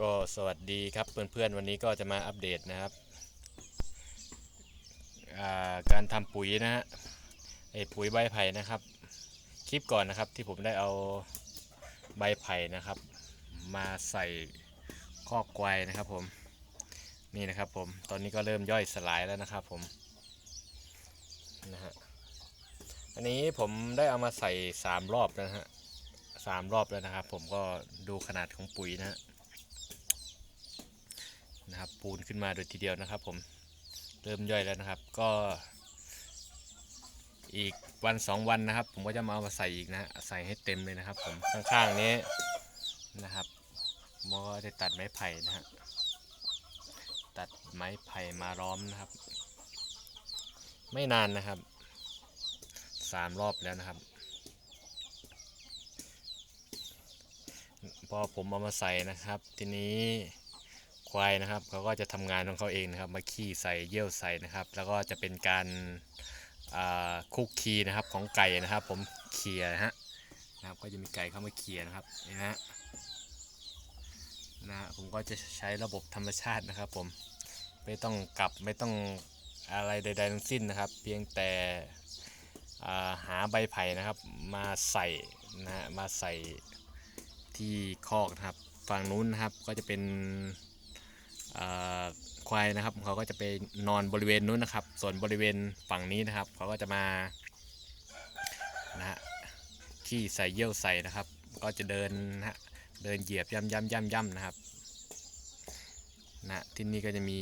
ก็สวัสดีครับเพื่อนๆวันนี้ก็จะมาอัปเดตนะครับาการทำปุ๋ยนะฮะไอปุ๋ยใบไผ่นะครับ คลิปก่อนนะครับที่ผมได้เอาใบไผ่นะครับ มาใส่คอกควายนะครับผมนี่นะครับผมตอนนี้ก็เริ่มย่อยสลายแล้วนะครับผมนะฮะอันนี้ผมได้เอามาใส่สามรอบนะฮะสามรอบแล้วนะครับ ผมก็ดูขนาดของปุ๋ยนะฮะ นะครับ ปูนขึ้นมาโดยทีเดียวนะครับ ผมเริ่มย่อยแล้วนะครับ ก็ อีกวันสองวันนะครับ ผมก็จะมาเอามาใส่อีกนะใส่ให้เต็มเลยนะครับ ผมข้างๆนี้นะครับผมก็ได้ตัดไม้ไผ่นะฮะตัดไม้ไผ่มาล้อมนะครับ ไม่นานนะครับสามรอบแล้วนะครับ พอผมเอามาใส่นะครับ ทีนี้ ควายนะครับเขาก็จะทำงานของเขาเองนะครับ มาขี้ใส่เยี่ยวใส่นะครับ แล้วก็จะเป็นการคุกคีนะครับของไก่นะครับ ผมเขี่ยนะฮะนะครับก็จะมีไก่เข้ามาเขี่ยนะครับนี่นะนะผมก็จะใช้ระบบธรรมชาตินะครับ ผมไม่ต้องกลับไม่ต้องอะไรใด ๆ ทั้งสิ้นนะครับ เพียงแต่าหาใบไผ่นะครับ มาใส่นะฮะมาใส่ที่คอกนะครับ ฝั่งนู้นนะครับก็จะเป็น ควายนะครับเขาก็จะไปนอนบริเวณนู้นนะครับ ส่วนบริเวณฝั่งนี้นะครับ เขาก็จะมานะฮะขี้ใส่เยี่ยวใส่นะครับ ก็จะเดินนะฮะเดินเหยียบย่ำย่ำย่ำย่ำนะครับนะที่นี่ก็จะมี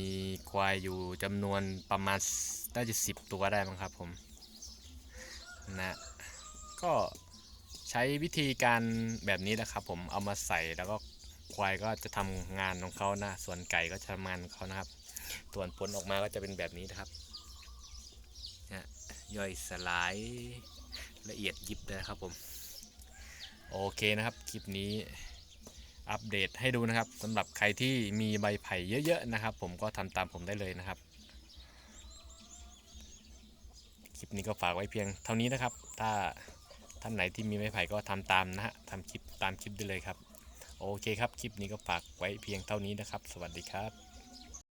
ควายอยู่จำนวนประมาณน่าจะสิบตัวได้มั้งครับผมนะก็ใช้วิธีการแบบนี้นะครับผมเอามาใส่แล้วก็ ควายก็จะทำงานของเขานะ ส่วนไก่ก็จะทำงานของเขานะครับ ส่วนผลออกมาก็จะเป็นแบบนี้นะครับนะย่อยสลายละเอียดยิบเลยนะครับผม โอเคนะครับ คลิปนี้อัปเดตให้ดูนะครับสำหรับใครที่มีใบไผ่เยอะๆนะครับ ผมก็ทำตามผมได้เลยนะครับ คลิปนี้ก็ฝากไว้เพียงเท่านี้นะครับ ถ้าท่านไหนที่มีไม้ไผ่ก็ทำตามนะฮะทำคลิปตามคลิปได้เลยครับ โอเคครับ คลิปนี้ก็ฝากไว้เพียงเท่านี้นะครับ สวัสดีครับ